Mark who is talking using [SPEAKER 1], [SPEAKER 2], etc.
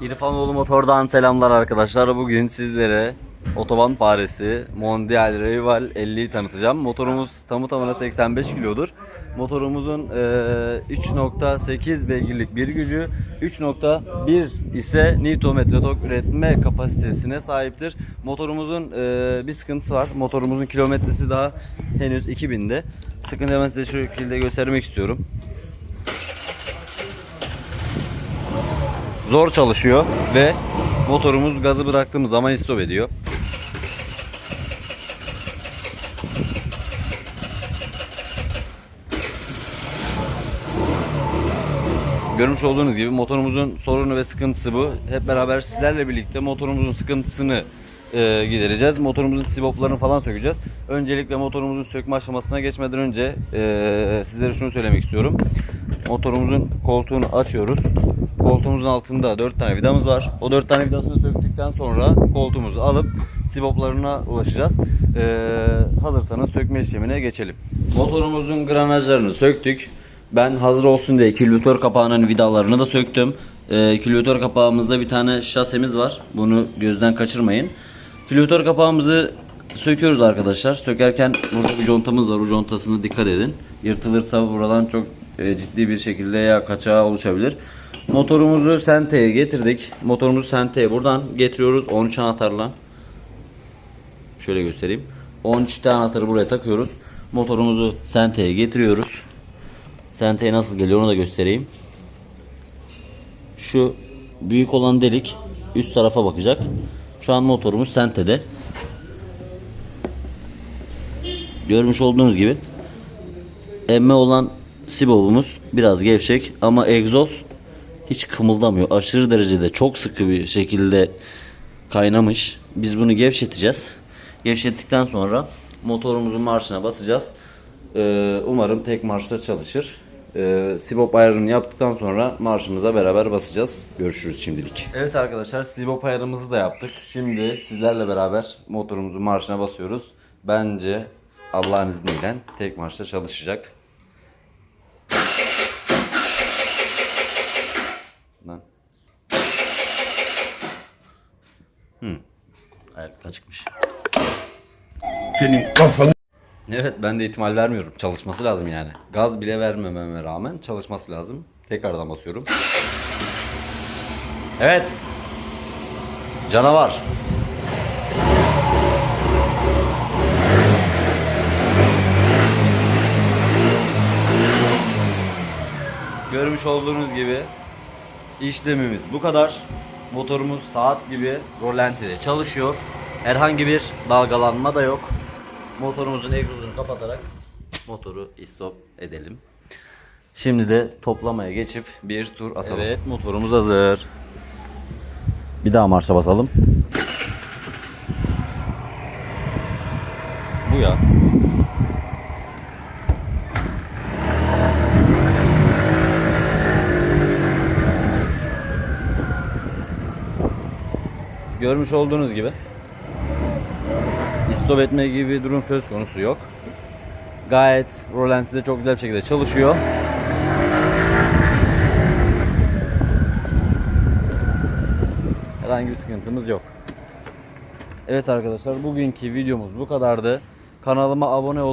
[SPEAKER 1] İrfanoğlu Motor'dan selamlar arkadaşlar. Bugün sizlere otoban faresi Mondial Rival 50'yi tanıtacağım. Motorumuz tamı tamına 85 kilodur. Motorumuzun eee, 3.8 beygirlik bir gücü, 3.1 ise Nm tork üretme kapasitesine sahiptir. Motorumuzun eee, bir sıkıntısı var. Motorumuzun kilometresi daha henüz 2000'de. Sıkıntı hemen size şu şekilde göstermek istiyorum. Zor çalışıyor ve motorumuz gazı bıraktığımız zaman istop ediyor. Görmüş olduğunuz gibi motorumuzun sorunu ve sıkıntısı bu. Hep beraber sizlerle birlikte motorumuzun sıkıntısını e, gidereceğiz. Motorumuzun siboplarını falan sökeceğiz. Öncelikle motorumuzun sökme aşamasına geçmeden önce e, sizlere şunu söylemek istiyorum. Motorumuzun koltuğunu açıyoruz. Koltuğumuzun altında 4 tane vidamız var. O 4 tane vidasını söktükten sonra koltuğumuzu alıp siboplarına ulaşacağız. E, hazırsanız sökme işlemine geçelim. Motorumuzun granajlarını söktük. Ben hazır olsun diye külbütör kapağının vidalarını da söktüm. Ee, külbütör kapağımızda bir tane şasemiz var. Bunu gözden kaçırmayın. Külbütör kapağımızı söküyoruz arkadaşlar. Sökerken burada bir contamız var. O contasına dikkat edin. Yırtılırsa buradan çok e, ciddi bir şekilde yağ kaçağı oluşabilir. Motorumuzu Sente'ye getirdik. Motorumuzu Sente'ye buradan getiriyoruz 13 anahtarla. Şöyle göstereyim. 13 tane anahtarı buraya takıyoruz. Motorumuzu Sente'ye getiriyoruz. Sente'ye nasıl geliyor onu da göstereyim. Şu büyük olan delik üst tarafa bakacak. Şu an motorumuz Sente'de. Görmüş olduğunuz gibi emme olan sibobumuz biraz gevşek ama egzoz hiç kımıldamıyor. Aşırı derecede çok sıkı bir şekilde kaynamış. Biz bunu gevşeteceğiz. Gevşettikten sonra motorumuzun marşına basacağız. Ee, umarım tek marşta çalışır. Ee, sibop ayarını yaptıktan sonra marşımıza beraber basacağız. Görüşürüz şimdilik. Evet arkadaşlar sibop ayarımızı da yaptık. Şimdi sizlerle beraber motorumuzun marşına basıyoruz. Bence Allah'ın izniyle tek marşta çalışacak. Lan. Hmm. Evet kaçıkmış.
[SPEAKER 2] Senin kafanı
[SPEAKER 1] Evet ben de ihtimal vermiyorum. Çalışması lazım yani. Gaz bile vermememe rağmen çalışması lazım. Tekrardan basıyorum. Evet. Canavar. Görmüş olduğunuz gibi işlemimiz bu kadar. Motorumuz saat gibi rolantide çalışıyor. Herhangi bir dalgalanma da yok. Motorumuzun egzozunu kapatarak motoru istop edelim. Şimdi de toplamaya geçip bir tur atalım. Evet motorumuz hazır. Bir daha marşa basalım. Bu ya. Görmüş olduğunuz gibi istop etme gibi bir durum söz konusu yok. Gayet rolantide çok güzel bir şekilde çalışıyor. Herhangi bir sıkıntımız yok. Evet arkadaşlar bugünkü videomuz bu kadardı. Kanalıma abone olup